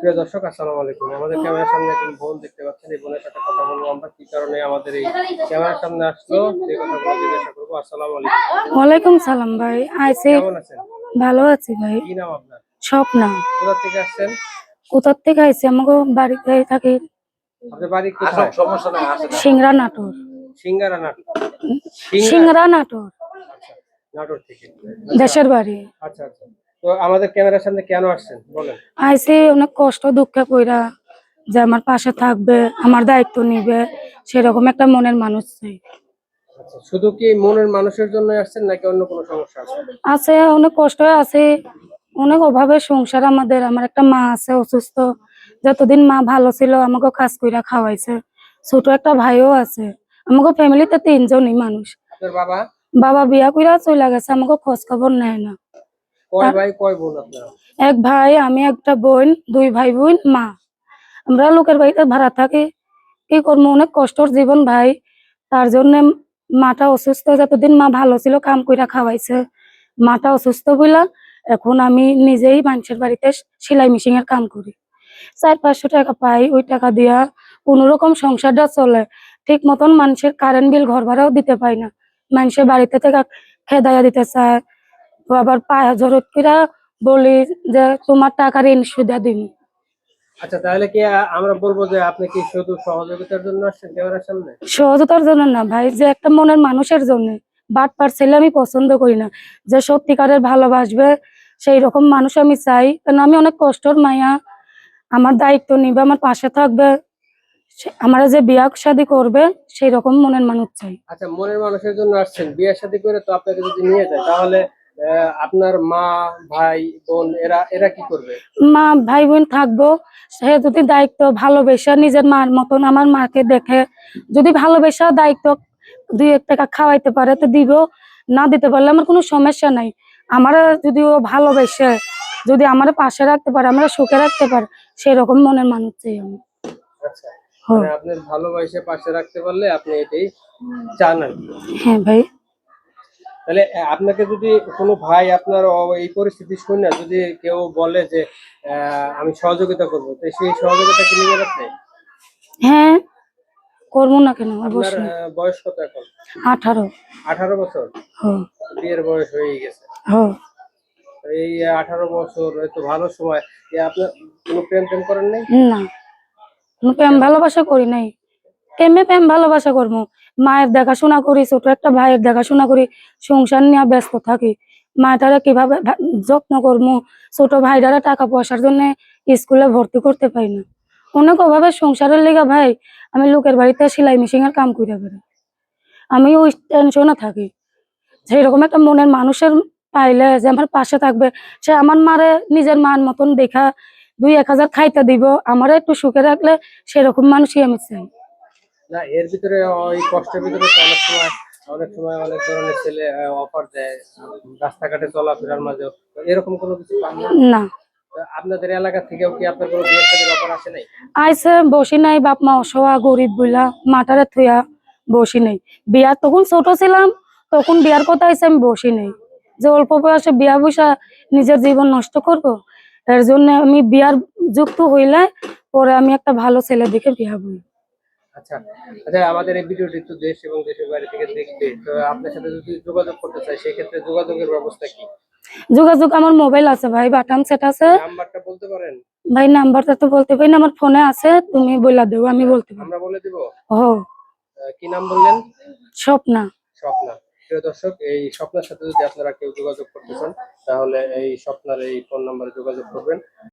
প্রিয় দর্শক আসসালামু আলাইকুম। আমাদের ক্যামেরার সামনে একজন বোন দেখতে পাচ্ছেন। এই বোনের সাথে কথা বলব আমরা। কি কারণে আমাদের এই ক্যামেরার সামনে আসলো সেই কথা জিজ্ঞাসা করব। আসসালামু আলাইকুম। ওয়ালাইকুম সালাম ভাই। আইসি? কেমন আছেন? ভালো আছি ভাই। কি নাম আপনার? স্বপ্না। কোথা থেকে আসছেন? কোথার থেকে আইসি? আমাকে বাড়িতে থাকি। আপনার বাড়ি কোথায়? সিংড়া নাটোর। সিঙ্গারা নাট সিঙ্গারা? সিংড়া নাটোর। নাটোর থেকে। দেশের বাড়ি। আচ্ছা আচ্ছা। তো আমাদের ক্যামেরার সামনে কেন আসছেন? বলেন। আইসি অনেক কষ্ট দুঃখে পইরা যে আমার পাশে থাকবে আমার দায়িত্ব নিবে সেরকম একটা মনের মানুষ চাই। আচ্ছা শুধু কি মনের মানুষের জন্য আসছেন নাকি অন্য কোনো সমস্যা আছে? আছে অনেক কষ্ট আছে অনেক অভাবে সংসার আমাদের আমার একটা মা আছে অসুস্থ যতদিন মা ভালো ছিল আমাকে কাজ কইরা খাওয়াইছে ছোট একটা ভাইও আছে আমাকে ফ্যামিলিতে তিনজনই মানুষ। বাবা? বাবা বিয়া কইরা চলে গেছে আমাকে খোঁজ খবর নেয় না। কয় ভাই কয় বোন আপনারা? এক ভাই আমি একটা বোন দুই ভাই বোন মা। আমরা লোকের বাড়িতে ভাড়া থাকি। কি করব? অনেক কষ্টর জীবন ভাই। তার জন্য মাটা অসুস্থ যতদিন মা ভালো ছিল কাম কইরা খাওয়াইছে। মাটা অসুস্থ বইলা এখন আমি নিজেই মানুষের বাড়িতে সেলাই মেশিন এর কাম করি। চার পাঁচশো টাকা পাই ওই টাকা দিয়া কোন রকম সংসারটা চলে। ঠিক মতন মানুষের কারেন্ট বিল ঘর ভাড়াও দিতে পাই না। মানুষের বাড়িতে থেকে খেদাইয়া দিতে চায়। তো আবার পায়ে জরত করে বলি যে তোমার টাকা ঋণ সুদা দিন আচ্ছা তাহলে কি আমরা বলব যে আপনি কি শুধু সহযোগিতার জন্য আসছেন ক্যামেরার সামনে? সহজতার জন্য না ভাই যে একটা মনের মানুষের জন্য। বাট পার ছেলে আমি পছন্দ করি না। যে সত্যিকারের ভালোবাসবে সেই রকম মানুষ আমি চাই। কারণ আমি অনেক কষ্টর মায়া আমার দায়িত্ব নিবে আমার পাশে থাকবে। আমার যে বিয়া শাদি করবে সেই রকম মনের মানুষ চাই। আচ্ছা মনের মানুষের জন্য আসছেন। বিয়ে শাদী করে তো আপনাকে যদি নিয়ে যায় তাহলে আপনার মা ভাই বোন এরা এরা কি করবে? মা ভাই বোন থাকব সে যদি দায়িত্ব ভালোবেসে নিজের মার মতন আমার মাকে দেখে যদি ভালোবেসে দায়িত্ব দুই এক টাকা খাওয়াইতে পারে তো দিব। না দিতে পারলে আমার কোনো সমস্যা নাই। আমার যদি ও ভালোবেসে যদি আমার পাশে রাখতে পারে আমরা সুখে রাখতে পারে সেরকম মনের মানুষ চাই আমি। আচ্ছা হ্যাঁ। মানে আপনার ভালোবাসে পাশে রাখতে পারলে আপনি এটাই চান হ্যাঁ ভাই। তাহলে আপনাকে যদি কোনো ভাই আপনার এই পরিস্থিতি শুনে যদি কেউ বলে যে আমি সহযোগিতা করব তো সেই সহযোগিতা কি নেবেন আপনি? হ্যাঁ করব না কেন অবশ্যই। বয়স কত এখন? আঠারো। আঠারো বছর? হ্যাঁ বিয়ের বয়স হয়ে গেছে। হ্যাঁ এই আঠারো বছর তো ভালো সময়। আপনার কোনো প্রেম টেম করেন নাই? না। কোনো প্রেম ভালোবাসা করি নাই। কেমনে প্রেম ভালোবাসা করব। মায়ের দেখাশোনা করি, ছোট একটা ভাইয়ের দেখাশোনা করি, সংসার নিয়ে ব্যস্ত থাকি। মায়েরা কীভাবে যত্ন করব? ছোট ভাইরা টাকা পয়সার জন্য স্কুলে ভর্তি করতে পারি না। অনেক অভাবে সংসারের লেগে ভাই, আমি লোকের বাড়িতে সেলাই মেশিন এর কাম করে বেড়াই। আমি ওই টেনশনে থাকি। সেরকম একটা মনের মানুষের পাইলে যে আমার পাশে থাকবে, সে আমার মারে নিজের মান মতন দেখা দুই এক হাজার খাইতে দিব, আমার একটু সুখে রাখলে সেরকম মানুষই আমি চাই। না এর ভিতরে ওই কষ্টের ভিতরে অনেক সময় অনেক সময় অনেক ধরনের ছেলে অফার দেয় রাস্তাঘাটে চলাফেরার মাঝেও। এরকম কোনো কিছু পান না? না। আপনাদের এলাকা থেকেও কি আপনার কোনো বিয়ের সাথে অফার আসে নাই? আইসে বসি নাই বাপ মা অসহা গরিব বইলা মাটারে থুয়া বসি নাই। বিয়ার তখন ছোট ছিলাম তখন বিয়ার কথা আইসে আমি বসি নাই। যে অল্প বয়সে বিয়া বসা নিজের জীবন নষ্ট করব এর জন্য আমি বিয়ার যুক্ত হইলে পরে আমি একটা ভালো ছেলে দিকে বিয়া বই। আচ্ছা আচ্ছা আমাদের এই ভিডিওটি তো দেশ এবং দেশের বাইরে থেকে দেখবে তো আপনার সাথে যদি যোগাযোগ করতে চাই সেক্ষেত্রে যোগাযোগের ব্যবস্থা কি? যোগাযোগ আমার মোবাইল আছে ভাই বাটাম সেট আছে। নাম্বারটা বলতে পারেন? ভাই নাম্বারটা তো বলতে পারি না আমার ফোনে আছে তুমি বইলা দেবো আমি বলতে পারি। আমরা বলে দিব? ও। কি নাম বললেন? স্বপ্না। স্বপ্না। প্রিয় দর্শক এই স্বপ্নার সাথে যদি আপনারা কেউ যোগাযোগ করতে চান তাহলে এই স্বপ্নার এই ফোন নাম্বারে যোগাযোগ করবেন।